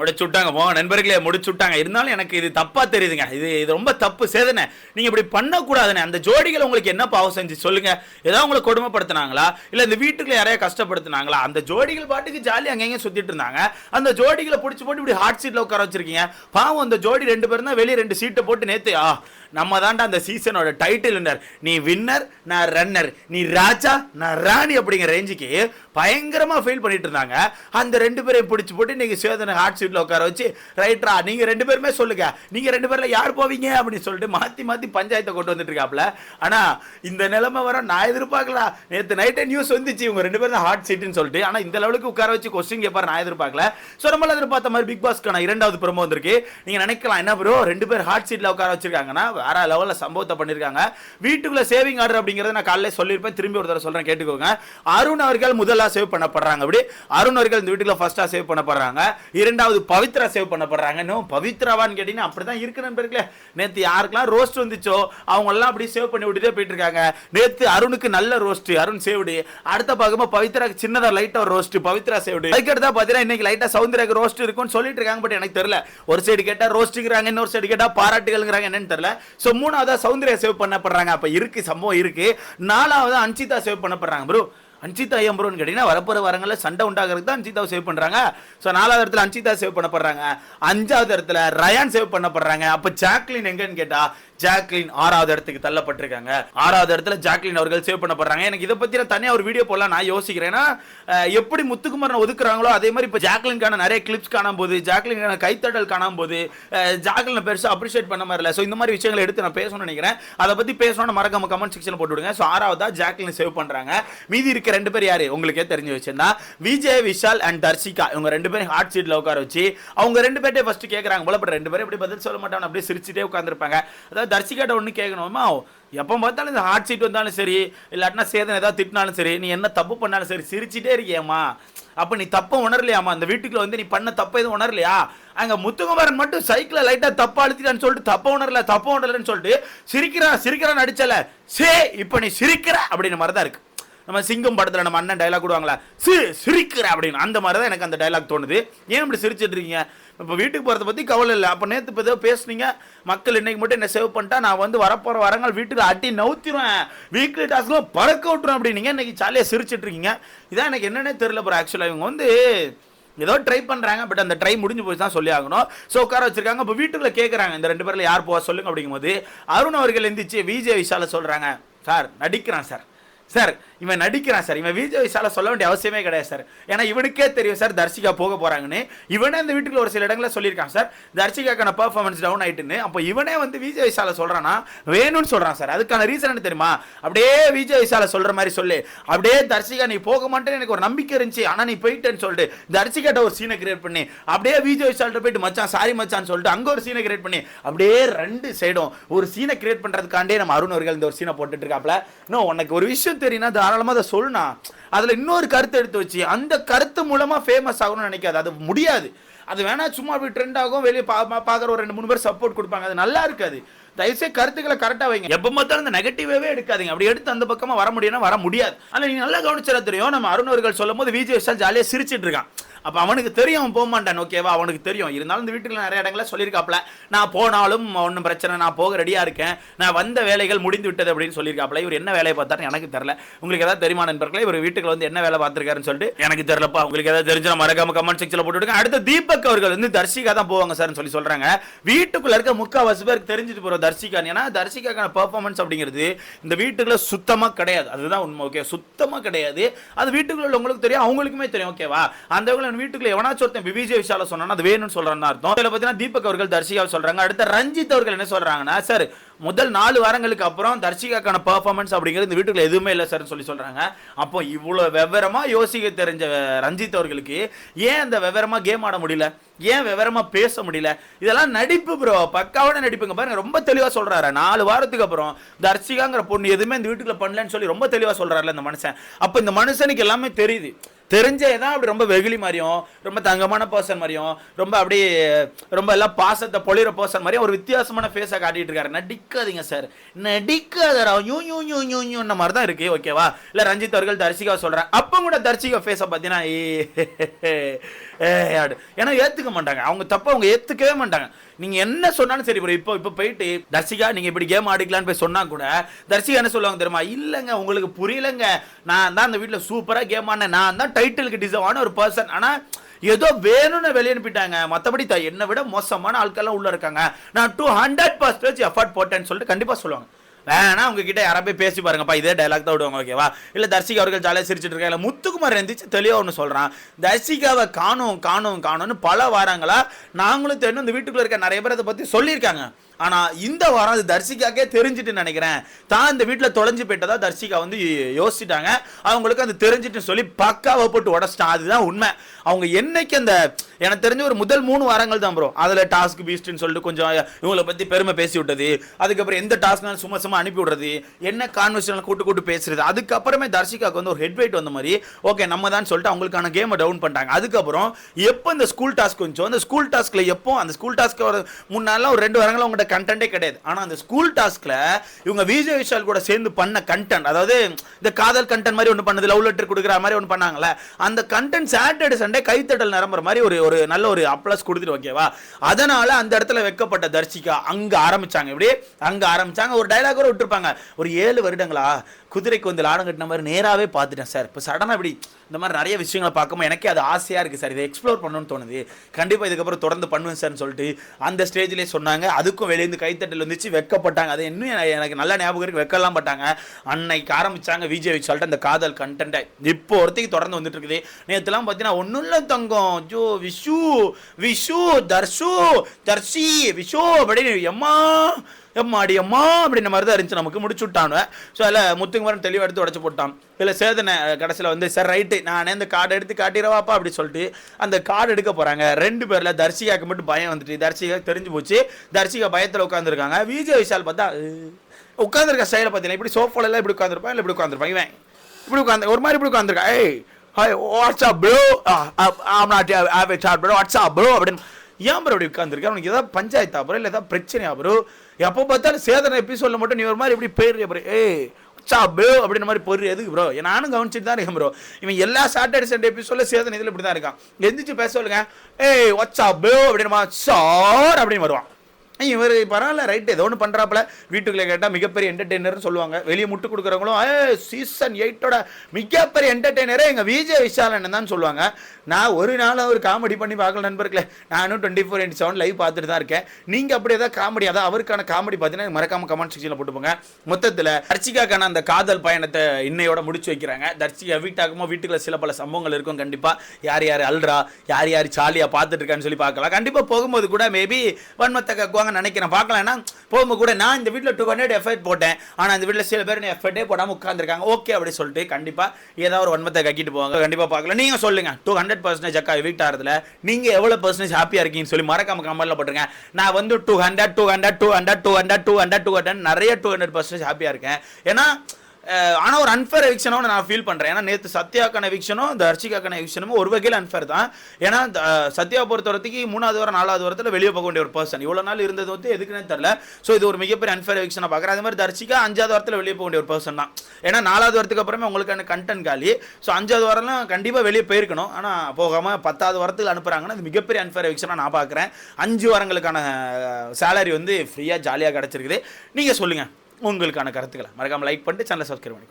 முடிச்சு விட்டாங்க போங்க நண்பர்களே முடிச்சு விட்டாங்க இருந்தாலும் எனக்கு இது தப்பா தெரியுதுங்க. இது இது ரொம்ப தப்பு சேதனை. நீங்க இப்படி பண்ணக்கூடாதுண்ணே அந்த ஜோடிகள் உங்களுக்கு என்ன பாவம் செஞ்சு சொல்லுங்க. ஏதாவது உங்களை கொடுமைப்படுத்துனாங்களா? இல்ல இந்த வீட்டுக்குள்ள யாரையா கஷ்டப்படுத்துனாங்களா? அந்த ஜோடிகள் பாட்டுக்கு ஜாலி அங்கங்க சுத்திட்டு இருந்தாங்க. அந்த ஜோடிகளை பிடிச்சி போட்டு இப்படி ஹாட் சீட்ல உட்கார வச்சிருக்கீங்க. பாவம் அந்த ஜோடி ரெண்டு பேரும் தான் வெளியே ரெண்டு சீட்டை போட்டு நேத்து நம்ம தாண்டா அந்த சீசனோட டைட்டில் வின்னர் நீ வின்னர் நான் ரன்னர் நீ ராஜா நான் ராணி அப்படிங்கிற ரேஞ்சுக்கு பயங்கரமாக ஃபீல் பண்ணிட்டு இருந்தாங்க. அந்த ரெண்டு பேரையும் பிடிச்சி போட்டு இன்னைக்கு சேதனை ஹாட் சீட்டில் உட்கார வச்சு ரைட்ரா நீங்கள் ரெண்டு பேருமே சொல்லுங்க. நீங்கள் ரெண்டு பேரில் யார் போவீங்க? அப்படின்னு சொல்லிட்டு மாற்றி மாற்றி பஞ்சாயத்தை கொண்டு வந்துட்டு இருக்காப்ல. ஆனா இந்த நிலைமை வர நான் எதிர்பார்க்கல. நேற்று நைட்டே நியூஸ் வந்துச்சு. இவங்க ரெண்டு பேரும் ஹாட் சீட்னு சொல்லிட்டு. ஆனால் இந்த லெவலுக்கு உட்கார வச்சு கொஸ்டின் கேட்பார் நான் எதிர்பார்க்கல. ஸோ நம்மளால் எதிர்பார்த்த மாதிரி பிக் பாஸ்க்கான இரண்டாவது ப்ரமோ வந்திருக்கு. நீங்கள் நினைக்கலாம் என்ன ப்ரோ ரெண்டு பேர் ஹாட் சீட்டில் உட்கார வச்சிருக்காங்கன்னா வேற லெவலில் சம்பவத்தை பண்ணியிருக்காங்க வீட்டுக்குள்ள சேவிங் ஆர்டர் அப்படிங்கிறத நான் காலையில் சொல்லியிருப்பேன். திரும்பி ஒரு தடவை சொல்கிறேன் கேட்டுக்கோங்க. அருண் அவர்கள் முதலாக சேவ் பண்ணப்படுறாங்க. அப்படி அருண் அவர்கள் இந்த வீட்டுக்குள்ள ஃபர்ஸ்ட்டாக சேவ் பண்ணப்படுறாங்க. இரண்டாவது பவித்ரா சேவ் பண்ணப்படுறாங்க. இன்னும் பவித்ராவான்னு கேட்டிங்கன்னா அப்படி தான் இருக்கு நண்பர்களே. நேற்று யாருக்கெல்லாம் ரோஸ்ட் வந்துச்சோ அவங்கெல்லாம் அப்படி சேவ் பண்ணி விட்டுட்டே போயிட்டு இருக்காங்க நேற்று அருணுக்கு நல்ல ரோஸ்ட் அருண் சேவ்டு அடுத்த பார்க்கும்போது பவித்ரா சின்னதாக லைட்டாக ஒரு ரோஸ்ட் பவித்ரா சேவ்டு அதுக்கடுத்தா பார்த்தீங்கன்னா இன்னைக்கு லைட்டாக சௌந்தர்யாக்கு ரோஸ்ட் இருக்கும்னு சொல்லிட்டு இருக்காங்க பட் எனக்கு தெரியல. ஒரு சைடு கேட்டால் ரோஸ்ட்டுங்கிறாங்க இன்னொரு சைடு கேட்டால் பாராட்டுகள்ங்கிறாங்க என்னன்னு தெரியல. சோ மூணாவதா சௌந்தர்யா சேவ் பண்ணப்படுறாங்க. அப்ப இருக்கு சம்பவம் இருக்கு. நாலாவது அன்சிதா சேவ் பண்ணப்படுறாங்க ப்ரோ அன்சிதா ஏன் ப்ரோன்னு கேட்டீங்கன்னா வரப்போற வரங்களில் சண்டை உண்டாகிறது தான் அன்சிதாவை சேவ் பண்றாங்க. ஸோ நாலாவது இடத்துல அன்சிதா சேவ் பண்ணப்படுறாங்க. அஞ்சாவது இடத்துல ரயான் சேவ் பண்ணப்படுறாங்க. அப்போ ஜாக்லின் எங்கன்னு கேட்டா ஜாக்லின் ஆறாவது இடத்துக்கு தள்ளப்பட்டிருக்காங்க. ஆறாவது இடத்துல ஜாக்லின் அவர்கள் சேவ் பண்ணப்படுறாங்க. எனக்கு இதை பத்தி நான் ஒரு வீடியோ போடலாம் நான் யோசிக்கிறேன். எப்படி முத்துக்குமரன் ஒதுக்குறாங்களோ அதே மாதிரி இப்போ ஜாக்லின்கான நிறைய கிளிப்ஸ் காணாம போது ஜாக்லின்கான கைத்தட்டல் காணாம போது ஜாக்லின் பெருசாக அப்ரிஷியேட் பண்ண மாதிரி இல்லை. ஸோ இந்த மாதிரி விஷயங்களை எடுத்து நான் பேசணும்னு நினைக்கிறேன். அதை பத்தி பேசணும்னு மறக்காம கமெண்ட் செக்ஷன் போட்டு விடுங்க. ஸோ ஆறாவதா ஜாக்லின் சேவ் பண்றாங்க. மீதி இருக்க ரெண்டு பேர் யாரு? உங்களுக்கே தெரிஞ்சு வச்சிருந்தா. விஜய் விஷால் அண்ட் தர்ஷிகா. இவங்க ரெண்டு பேரும் ஹார்ட் சீட்ல உட்கார வச்சு அவங்க ரெண்டு பேர்ட்டே ஃபர்ஸ்ட் கேட்கறாங்க போல பட் ரெண்டு பேரும் எப்படி பதில் சொல்ல மாட்டாங்க அப்படியே சிரிச்சுட்டே உட்காந்துருப்பாங்க அதாவது தரிசிக்கிட்ட ஒன்று கேட்கணுமா எப்போ பார்த்தாலும் இந்த ஹார்ட் சீட் வந்தாலும் சரி இல்லாட்டினா சேதன் ஏதாவது திட்டினாலும் சரி நீ என்ன தப்பு பண்ணாலும் சரி சிரிச்சிட்டே இருக்கியேம்மா. அப்போ நீ தப்பை உணரலையாமா அந்த வீட்டுக்குள்ள வந்து நீ பண்ண தப்பை எதுவும் உணரலையா? அங்கே முத்துக்குமாரன் மட்டும் சைக்கிளை லைட்டாக தப்பா அழுத்திட்டான்னு சொல்லிட்டு தப்பை உணரல தப்பை உணரலன்னு சொல்லிட்டு சிரிக்கிறான் சிரிக்கிறான்னு நடிச்சல. சே இப்போ நீ சிரிக்கிற அப்படின்னு மாதிரி தான் இருக்கு. நம்ம சிங்கம் படத்தில் நம்ம அண்ணன் டைலாக் விடுவாங்களா? சி சிரிக்கிற அப்படின்னு. அந்த மாதிரி தான் எனக்கு அந்த டைலாக் தோணுது. ஏன் இப்படி சிரிச்சிட்டு இருக்கீங்க? இப்போ வீட்டுக்கு போகிறத பற்றி கவலை இல்லை. அப்போ நேற்று இப்போ ஏதோ பேசுனீங்க. மக்கள் இன்னைக்கு மட்டும் என்ன சேவ் பண்ணிட்டா நான் வந்து வரப்போகிற வரங்கள் வீட்டுக்கு அட்டி நவுத்திடுவேன் வீக்லி டாஸ்க்லாம் பறக்க விட்டுரும் அப்படின்னீங்க. இன்னைக்கு ஜாலியாக சிரிச்சிட்டு இருக்கீங்க. இதான் எனக்கு என்னன்னே தெரியல ப்ரோ ஆக்சுவலாக இவங்க வந்து ஏதோ ட்ரை பண்ணுறாங்க பட் அந்த ட்ரை முடிஞ்சு போய் தான் சொல்லி ஆகணும். ஸோ உட்கார வச்சிருக்காங்க. இப்போ வீட்டுக்குள்ள கேட்குறாங்க இந்த ரெண்டு பேரில் யார் போவா சொல்லுங்க அப்படிங்கும்போது அருண் அவர்கள் எந்திரிச்சு விஜய் விஷால சொல்கிறாங்க சார் நடிக்கிறான் சார். சார் இவன் நடிக்கிறான் சார் இவன் விஜய் விஷால சொல்ல வேண்டிய அவசியமே கிடையாது சார் ஏன்னா இவனுக்கே தெரியும் சார் தர்ஷிகா போக போறாங்கன்னு. இவனே இந்த வீட்டுக்குள்ள ஒரு சில இடங்களில் சொல்லியிருக்கான் சார் தர்ஷிகாக்கான பர்ஃபார்மன்ஸ் டவுன் ஆயிட்டுன்னு. அப்போ இவனே வந்து விஜய் விஷால சொல்றானா வேணும்னு சொல்றான் சார் அதுக்கான ரீசன் என்ன தெரியுமா? அப்படியே விஜய் விஷால சொல்ற மாதிரி சொல்லு. அப்படியே தர்ஷிகா நீ போக மாட்டேன்னு எனக்கு ஒரு நம்பிக்கை இருந்துச்சு. ஆனா நீ போயிட்டேன்னு சொல்லிட்டு தர்ஷிகாட்ட ஒரு சீனை கிரியேட் பண்ணி. அப்படியே விஜய் விஷால்கிட்ட போயிட்டு மச்சான் சாரி மச்சான்னு சொல்லிட்டு அங்க ஒரு சீனை கிரியேட் பண்ணி. அப்படியே ரெண்டு சைடும் ஒரு சீனை கிரியேட் பண்றதுக்காண்டே நம்ம அருண் அவர்கள் இந்த ஒரு சீனை போட்டுட்டு இருக்காப்ல. இன்னும் உனக்கு ஒரு விஷயம் தெரியும்னா தாராளமாக அதை சொல்லுனா அதில் இன்னொரு கருத்து எடுத்து வச்சு அந்த கருத்து மூலமாக ஃபேமஸ் ஆகணும்னு நினைக்காது. அது முடியாது. அது வேணா சும்மா அப்படி ட்ரெண்ட் ஆகும் வெளியே பா பார்க்குற ஒரு ரெண்டு மூணு பேர் சப்போர்ட் கொடுப்பாங்க. அது நல்லா இருக்காது. தயவுசெய்து கருத்துக்களை கரெக்டாக வைங்க. எப்போ பார்த்தாலும் இந்த நெகட்டிவாகவே எடுக்காதீங்க. அப்படி எடுத்து அந்த பக்கமாக வர முடியும்னா வர முடியாது. ஆனால் நீங்கள் நல்லா கவனிச்சிட தெரியும். நம்ம அருண் அவர்கள் சொல்லும் போது விஜய் விஷால் ஜாலியாக சிரிச்சிட்டு இருக்கான். அப்போ அவனுக்கு தெரியும் அவன் போக மாட்டான் ஓகேவா அவனுக்கு தெரியும். இருந்தாலும் இந்த வீட்டுக்குள்ள நிறைய இடங்கள சொல்லியிருக்காப்ல நான் போனாலும் ஒன்றும் பிரச்சனை நான் போக ரெடியாக இருக்கேன். நான் வந்த வேலைகள் முடிந்து விட்டது அப்படின்னு சொல்லியிருக்காப்ல இவர் என்ன வேலையை பார்த்தாரு எனக்கு தெரியல. உங்களுக்கு ஏதாவது தெரியுமா நண்பர்களே? இவர் வீட்டுக்கு வந்து என்ன வேலை பார்த்துருக்காருன்னு சொல்லிட்டு எனக்கு தெரியலப்பா உங்களுக்கு ஏதாவது தெரிஞ்சா மறக்காம கமெண்ட் செக்ஷனில் போட்டு அடுத்த அடுத்து தீபக் அவர்கள் வந்து தர்ஷிகா தான் போவாங்க சார்னு சொல்லி சொல்கிறாங்க வீட்டுக்குள்ள இருக்க முக்கால்வாசி பேருக்கு தெரிஞ்சுட்டு போகிறோம் தர்ஷிகா ஏன்னா தர்ஷிகாக்கான பர்ஃபார்மன்ஸ் அப்படிங்கிறது இந்த வீட்டுக்குள்ள சுத்தமாக கிடையாது. அதுதான் உண்மை ஓகே சுத்தமாக கிடையாது. அது வீட்டுக்குள்ள உள்ளவங்களுக்கு தெரியும் அவங்களுக்குமே தெரியும் ஓகேவா அந்த வகையில் வீட்டுக்குள்ள எவனாச்சும் ஒருத்தன் விஜய் விஷால சொன்னா அது வேணும்னு சொல்றான்னு அர்த்தம். இதுல பார்த்தீங்கன்னா தீபக் அவர்கள் தர்ஷிகா சொல்றாங்க. அடுத்த ரஞ்சித் அவர்கள் என்ன சொல்றாங்கன்னா சார் முதல் நாலு வாரங்களுக்கு அப்புறம் தர்ஷிகாக்கான பெர்ஃபார்மன்ஸ் அப்படிங்கிறது இந்த வீட்டுக்குள்ள எதுவுமே இல்லை சார்னு சொல்லி சொல்றாங்க. அப்போ இவ்வளவு விவரமா யோசிக்க தெரிஞ்ச ரஞ்சித் அவர்களுக்கு ஏன் அந்த விவரமா கேம் ஆட முடியல? ஏன் விவரமா பேச முடியல? இதெல்லாம் நடிப்பு ப்ரோ பக்காவான நடிப்புங்க. பாருங்க ரொம்ப தெளிவா சொல்றாரு. நாலு வாரத்துக்கு அப்புறம் தர்ஷிகாங்கிற பொண்ணு எதுவுமே இந்த வீட்டுக்குள்ள பண்ணலன்னு சொல்லி ரொம்ப தெளிவா சொல்றாருல இந்த மனுஷன். அப்ப இந்த மனுஷனுக்கு எல்லாமே தெரியுது. தெரிஞ்சே தான் அப்படி ரொம்ப வெகுளி மாதிரியும் ரொம்ப தங்கமான பர்சன் மாதிரியும் ரொம்ப அப்படியே ரொம்ப எல்லாம் பாசத்தை பொழிகிற பர்சன் மாதிரியும் ஒரு வித்தியாசமான ஃபேஸை காட்டிட்டு இருக்காரு. நடிக்காதீங்க sir நடிக்காதரா you you you you you மாதிரி தான் இருக்கு ஓகேவா இல்லை ரஞ்சித் அவர்கள் தர்சிகா சொல்கிறேன் அப்போ கூட தர்சிகா ஃபேஸை பார்த்தீங்கன்னா ஏ ஏன்னா ஏத்துக்க மாட்டாங்க. அவங்க தப்ப அவங்க ஏத்துக்கவே மாட்டாங்க. நீங்க என்ன சொன்னாலும் சரி ப்ரோ இப்போ இப்போ போயிட்டு தர்சிகா நீங்க இப்படி கேம் ஆடிக்கலான்னு போய் சொன்னா கூட தர்சிகா என்ன சொல்லுவாங்க தெரியுமா? இல்லைங்க உங்களுக்கு புரியலங்க. நான் தான் அந்த வீட்டில் சூப்பரா கேம் ஆனேன் நான் தான் டைட்டிலுக்கு டிசர்வ் ஆன ஒரு பர்சன் ஆனா ஏதோ வேணும்னு வெளியே அனுப்பிட்டாங்க. மற்றபடி என்னை விட மோசமான ஆட்கள்லாம் உள்ள இருக்காங்க. நான் டூ ஹண்ட்ரட் பர்சன்டேஜ் எஃபர்ட் போட்டேன்னு சொல்லிட்டு கண்டிப்பா சொல்லுவாங்க. வேணா உங்ககிட்ட யாரா போய் பேசி பாருங்கப்பா இதே டைலாக் தான் விடுவாங்க ஓகேவா இல்ல தர்சிகா அவர்கள் ஜாலியாக சிரிச்சிட்டு இருக்கா இல்ல முத்துக்குமார் எந்திரிச்சு தெளிவா ஒன்று சொல்றான். தர்சிகாவை காணும் காணும் காணும்னு பல வாரங்களா நாங்களும் தெரியும் இந்த வீட்டுக்குள்ள இருக்க நிறைய பேர் அதை பத்தி சொல்லியிருக்காங்க. ஆனா இந்த வாரம் அது தர்சிகாக்கே தெரிஞ்சுட்டு நினைக்கிறேன். தான் இந்த வீட்டில் தொலைஞ்சு போயிட்டதா தர்சிகா வந்து யோசிச்சிட்டாங்க. அவங்களுக்கு அது தெரிஞ்சுட்டு சொல்லி பக்காவை போட்டு உடச்சிட்டான். அதுதான் உண்மை. அவங்க என்னைக்கு அந்த எனக்கு தெரிஞ்ச ஒரு முதல் மூணு வாரங்கள் தான் ப்ரோ அதில் டாஸ்க் பீஸ்ட்னு சொல்லிட்டு கொஞ்சம் இவங்களை பற்றி பெருமை பேசி விட்டது அதுக்கப்புறம் எந்த டாஸ்க்னாலும் சும்மா சும்மா அனுப்பி விடுறது என்ன கான்வர்சேஷன் கூட்டு கூட்டு பேசுறது அதுக்கப்புறமே தர்ஷிகாவுக்கு வந்து ஒரு ஹெட் வெயிட் வந்த மாதிரி ஓகே நம்ம தான் சொல்லிட்டு அவங்களுக்கான கேமை டவுன் பண்ணிட்டாங்க. அதுக்கப்புறம் எப்போ இந்த ஸ்கூல் டாஸ்க் கொஞ்சம் அந்த ஸ்கூல் டாஸ்க்ல எப்போ அந்த ஸ்கூல் டாஸ்க் ஒரு முன்னாலாம் ஒரு ரெண்டு வாரங்களும் அவங்கள்ட்ட கண்டென்ட்டே கிடையாது. ஆனால் அந்த ஸ்கூல் டாஸ்க்ல இவங்க விஜய் விஷால் கூட சேர்ந்து பண்ண கண்டென்ட் அதாவது இந்த காதல் கண்டென்ட் மாதிரி ஒன்று பண்ணது லவ் லெட்டர் கொடுக்குற மாதிரி ஒன்று பண்ணாங்கல்ல அந்த கண்டென்ட் சாட்டர்டே சண்டே கைத்தட்டல் நிரம்புற மாதிரி ஒரு ஒரு நல்ல ஒரு அப்ளஸ் கொடுத்துட்டு ஓகேவா அதனால அந்த இடத்துல வைக்கப்பட்ட தர்ஷிகா அங்க ஆரம்பிச்சாங்க. இப்படி அங்க ஆரம்பிச்சாங்க. ஒரு டைலாக் கூட விட்டுருப்பாங்க. ஒரு ஏழு வருடங்களா குதிரைக்கு வந்து லாடம் கட்டின மாதிரி நேராகவே பார்த்துட்டேன் சார். இப்போ சடனாக இப்படி இந்த மாதிரி நிறைய விஷயங்களை பார்க்கும்போது எனக்கே அது ஆசையாக இருக்குது சார். இதை எக்ஸ்ப்ளோர் பண்ணணும்னு தோணுது. கண்டிப்பாக இதுக்கப்புறம் தொடர்ந்து பண்ணுவேன் சார்னு சொல்லிட்டு அந்த ஸ்டேஜ்லேயே சொன்னாங்க. அதுக்கும் வெளியேந்து கைத்தட்டல் வந்துச்சு வெக்கப்பட்டாங்க. அது இன்னும் எனக்கு- நல்ல ஞாபகம் இருக்கு. வெக்கலாம் பட்டாங்க. அன்னைக்கு ஆரம்பிச்சாங்க விஜய் சொல்லிட்டு அந்த காதல் கண்டென்ட்டை இப்போ ஒருத்தைக்கு தொடர்ந்து வந்துட்டு இருக்குது. நேற்றுலாம் பார்த்தீங்கன்னா ஒன்றும் இல்லை தங்கம். ஜோ விஷு விஷு தர்ஷு தர்ஷி விஷு அப்படின்னு எம்மா எம்மாடி அம்மா அப்படின்ற மாதிரி தான் இருந்துச்சு. நமக்கு முடிச்சு விட்டானுவ ஸோ அதில் முத்துக்குமரன் தெளிவாக எடுத்து உடச்சு போட்டான். இல்லை சேதனை கடைசியில் வந்து சார் ரைட்டு நானே இந்த கார்டு எடுத்து காட்டிடவாப்பா அப்படி சொல்லிட்டு அந்த கார்டு எடுக்க போகிறாங்க ரெண்டு பேரில் தர்ஷிகாக்கு மட்டும் பயம் வந்துட்டு தர்ஷிகா தெரிஞ்சு போச்சு. தர்சிகா பயத்தில் உட்காந்துருக்காங்க விஜய் விஷால் பார்த்தா உட்காந்துருக்க ஸ்டைலை பார்த்தீங்கன்னா இப்படி சோஃபாலெல்லாம் இப்படி உட்காந்துருப்பான் இல்லை இப்படி உட்காந்துருப்பான் இவன் இப்படி உட்காந்து ஒரு மாதிரி இப்படி உட்காந்துருக்கா ஏய் hi what's up bro am not have a bro what's up bro அப்படின்னு ஏன் ப்ரோ இப்படி உட்காந்துருக்க அவனுக்கு ஏதாவது பஞ்சாயத்தா ப்ரோ இல்லை ஏதாவது பிரச்சனையா ப்ரோ எப்போ பார்த்தாலும் சேதனை எபிசோட்ல மட்டும் நீ ஒரு மாதிரி இப்படி போயிடுறிய ப்ரோ ஏ சா பே அப்படின்ற மாதிரி பொருள் எதுக்கு ப்ரோ நானும் கவனிச்சுட்டு தான் இருக்கேன் ப்ரோ இவன் எல்லா சாட்டர்டே சண்டே எபிசோட சேதனை இதில் இப்படி தான் இருக்கான். எந்திரிச்சு பேச சொல்லுங்க. ஏய் ஒச்சா பே ப்ரோ சார் அப்படின்னு வருவான். இவர் பரவாயில்ல ரைட் ஏதோ ஒன்று பண்ணுறாப்புல வீட்டுக்குள்ளே கேட்டால் மிகப்பெரிய என்டர்டெய்னர்னு சொல்லுவாங்க. வெளியே முட்டு கொடுக்குறவங்களும் ஏ சீசன் எயிட்டோட மிகப்பெரிய என்டர்டெய்னரே எங்கள் விஜய் விஷாலன் தான் சொல்லுவாங்க. நான் ஒரு நாள் ஒரு காமெடி பண்ணி பார்க்கல நண்பர்களே. நானும் twenty four into seven live பார்த்துட்டு தான் இருக்கேன். நீங்கள் அப்படி ஏதாவது காமெடி அதான் அவருக்கான காமெடி பார்த்தீங்கன்னா மறக்காம கமெண்ட் செக்ஷனில் போட்டுப்போங்க மொத்தத்தில் தர்ச்சிகாக்கான அந்த காதல் பயணத்தை இன்னையோட முடிச்சு வைக்கிறாங்க. தர்ச்சிகா வீட்டாக்குமோ வீட்டுக்குள்ள சில பல சம்பவங்கள் இருக்கும் கண்டிப்பாக யார் யார் அல்றா யார் யார் சாலியாக பார்த்துட்டு இருக்கான்னு சொல்லி பார்க்கலாம். கண்டிப்பாக போகும்போது கூட மேபி வன்மத்தை கக்குவாங்க நினைக்கிறேன். பார்க்கலன்னா போகும்போது கூட நான் இந்த வீட்டில் டூ ஹண்ட்ரட் எஃபர்ட் போட்டேன். ஆனால் இந்த வீட்டில் சில பேர் எஃபர்ட்டே போடாமல் உட்காந்துருக்காங்க ஓகே அப்படி சொல்லிட்டு கண்டிப்பாக ஏதாவது ஒரு வன்மத்தை கக்கிட்டு போவாங்க. கண்டிப்பாக பார்க்கல நீங்கள் சொல்லுங்கள் டூ ஹண்ட்ரட் பர்சன்டேஜ் அக்கா வீட் ஆகிறதுல நீங்கள் எவ்வளோ பர்சன்டேஜ் ஹாப்பியாக இருக்கீங்கன்னு சொல்லி மறக்காம கமெண்ட்ல போட்டுருங்க. நான் வந்து two hundred two hundred two hundred two hundred two hundred two hundred நிறைய டூ ஹண்ட்ரட் பர்சன்டேஜ் ஹாப்பியாக இருக்கேன். ஏன்னா ஆனால் ஒரு அன்ஃபேர் எவிக்ஷனோட நான் ஃபீல் பண்ணுறேன் ஏன்னா நேற்று சத்யாக்கான எவிக்ஷனும் இந்த ஹர்ஷிகாக்கான எவிக்ஷனும் ஒரு வகையில் அன்ஃபேர் தான். ஏன்னா சத்யா பொறுத்த வரைக்கும் மூணாவது வாரம் நாலாவது வாரத்தில் வெளியே போக வேண்டிய ஒரு பர்சன் இவ்வளோ நாள் இருந்தது வந்து எதுக்குன்னு தெரில ஸோ இது ஒரு மிகப்பெரிய அன்ஃபேர் எவிக்ஷனை பார்க்குறேன். அதே மாதிரி தர்ஷிகா அஞ்சாவது வாரத்தில் வெளியே போக வேண்டிய ஒரு பர்சன் தான். ஏன்னா நாலாவது வாரத்துக்கு அப்புறமே உங்களுக்கான கண்டென்ட் காலி. ஸோ அஞ்சாவது வாரம்லாம் கண்டிப்பாக வெளியே போயிருக்கணும். ஆனால் போகாமல் பத்தாவது வாரத்துக்கு அனுப்புகிறாங்கன்னா அது மிகப்பெரிய அன்ஃபேர் எவிக்ஷனாக நான் பார்க்குறேன். அஞ்சு வாரங்களுக்கான சேலரி வந்து ஃப்ரீயாக ஜாலியாக கிடச்சிருக்குது. நீங்கள் சொல்லுங்கள் உங்களுக்கான கருத்துக்களை மறக்காமல் லைக் பண்ணிட்டு சேனலை சப்ஸ்கிரைப் பண்ணி